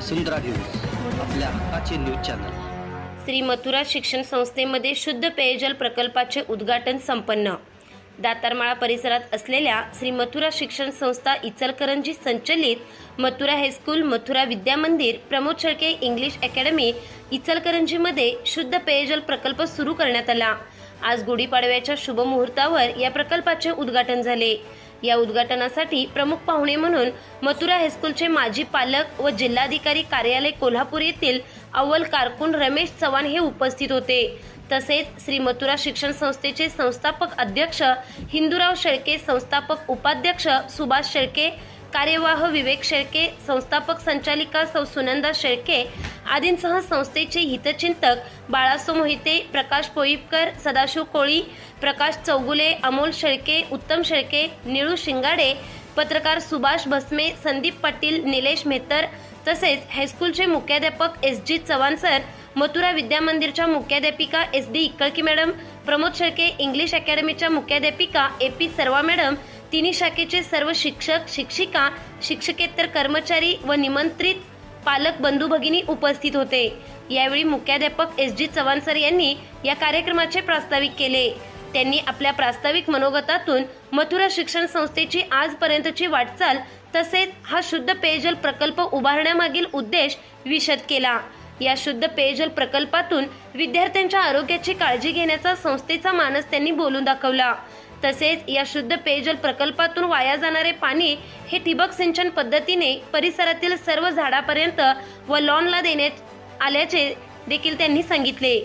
वसुंधरा news आपल्या हक्काचे news channel. Shri Mathura शिक्षण संस्थेमध्ये शुद्ध पेयजल प्रकल्पाचे उद्घाटन संपन्न. दातारमाळा परिसरात असलेल्या श्री मथुरा शिक्षण संस्था इचलकरंजी संचलित Mathura high school Mathura Vidyamandir Pramod Shelke English academy इचलकरंजीमध्ये शुद्ध पेयजल प्रकल्प सुरू करण्यात आला. आज गुढीपाडव्याच्या शुभमुहूर्तावर या प्रकल्पाचे उद्घाटन झाले. या उद्घाटनासाठी प्रमुख पाहुणे म्हणून मथुरा हायस्कूलचे माजी पालक व जिल्हाधिकारी कार्यालय कोल्हापूर येथील अव्वल कारकून रमेश चव्हाण हे उपस्थित होते. तसेच श्री मथुरा शिक्षण संस्थेचे संस्थापक अध्यक्ष हिंदूराव शेळके संस्थापक उपाध्यक्ष सुभाष शेळके कार्यवाह विवेक शेळके संस्थापक संचालिका सौ सुनंदा शेळके आदींसह संस्थेचे हितचिंतक बाळासो मोहिते प्रकाश पोईपकर सदाशिव कोळी प्रकाश चौगुले अमोल शेळके उत्तम शेळके निळू शिंगाडे पत्रकार सुभाष भस्मे संदीप पाटील निलेश मेहतर तसेच हायस्कूलचे मुख्याध्यापक S G Chavan sir Mathura विद्यामंदिरच्या मुख्याध्यापिका एस डी इक्कळकी मॅडम प्रमोद शेळके इंग्लिश अकॅडमीच्या मुख्याध्यापिका ए पी सर्वा मॅडम तिन्ही शाखेचे सर्व शिक्षक शिक्षिका शिक्षकेतर कर्मचारी व निमंत्रित पालक बंधू भगिनी उपस्थित होते. यावेळी मुख्याध्यापक एस जी चव्हाण सर यांनी या कार्यक्रमाचे प्रास्ताविक केले. त्यांनी आपल्या प्रास्ताविक मनोगतातून मथुरा शिक्षण संस्थेची आजपर्यंतची वाटचाल तसेच हा शुद्ध पेयजल प्रकल्प उभारण्यामागील उद्देश विशद केला. या शुद्ध पेयजल प्रकल्पातून विद्यार्थ्यांच्या आरोग्याची काळजी घेण्याचा संस्थेचा मानस त्यांनी बोलून दाखवला. तसेच या शुद्ध पेयजल प्रकल्पातून वाया जाणारे पाणी हे ठिबक सिंचन पद्धतीने परिसरातील सर्व झाडापर्यंत व लॉनला देण्यात आल्याचे देखील त्यांनी सांगितले.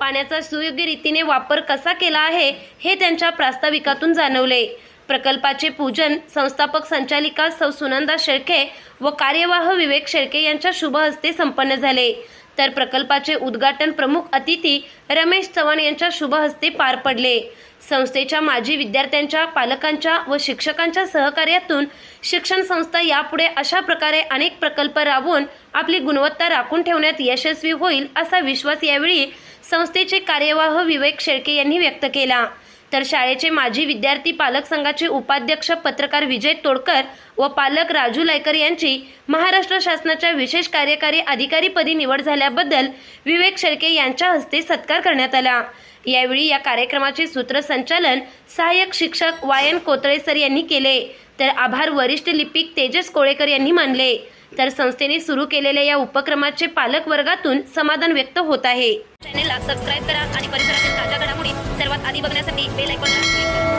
पाण्याचा सुयोग्य रीतीने वापर कसा केला आहे हे त्यांच्या प्रास्ताविकातून जाणवले. प्रकल्पाचे पूजन संस्थापक संचालिका सौ सुनंदा शेळके व कार्यवाह विवेक शेळके यांच्या शुभ हस्ते संपन्न झाले. तर प्रकल्पाचे उद्घाटन प्रमुख अतिथी रमेश चव्हाण यांच्या शुभ हस्ते पार पडले. संस्थेच्या माजी विद्यार्थ्यांच्या पालकांच्या व शिक्षकांच्या सहकार्यातून शिक्षण संस्था यापुढे अशा प्रकारे अनेक प्रकल्प राबवून आपली गुणवत्ता राखून ठेवण्यात यशस्वी होईल असा विश्वास यावेळी संस्थेचे कार्यवाह विवेक शेळके यांनी व्यक्त केला. तर शाळेचे माजी विद्यार्थी पालक संघाचे उपाध्यक्ष पत्रकार विजय तोडकर व पालक राजू लायकर यांची महाराष्ट्र शासनाच्या विशेष कार्यकारी अधिकारीपदी निवड झाल्याबद्दल विवेक शेळके यांच्या हस्ते सत्कार करण्यात आला. यावेळी या कार्यक्रमाचे सूत्रसंचालन सहाय्यक शिक्षक वायन कोतळे सर यांनी केले. तर आभार वरिष्ठ लिपिक तेजस कोळेकर यांनी मानले. तर संस्थेने सुरू केलेल्या या उपक्रमाचे पालक वर्गातून समाधान व्यक्त होत आहे. चॅनेलला सबस्क्राईब करा आणि परिसरातील ताज्या घडामोडी सर्वात आधी बघण्यासाठी बेल आयकॉनला क्लिक करा.